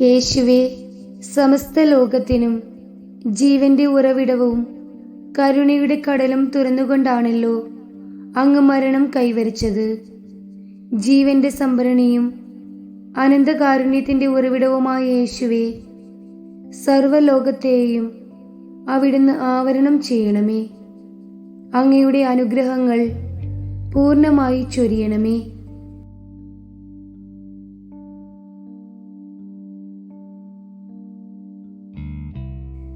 യേശുവെ സമസ്ത ലോകത്തിനും ജീവന്റെ ഉറവിടവും കരുണയുടെ കടലും തുറന്നുകൊണ്ടാണല്ലോ അങ്ങ് മരണം കൈവരിച്ചത്. ജീവന്റെ സംഭരണിയും അനന്തകാരുണ്യത്തിന്റെ ഉറവിടവുമായ യേശുവെ സർവലോകത്തെയും അവിടുന്ന് ആവരണം ചെയ്യണമേ. അങ്ങയുടെ അനുഗ്രഹങ്ങൾ പൂർണമായി ചൊരിയണമേ.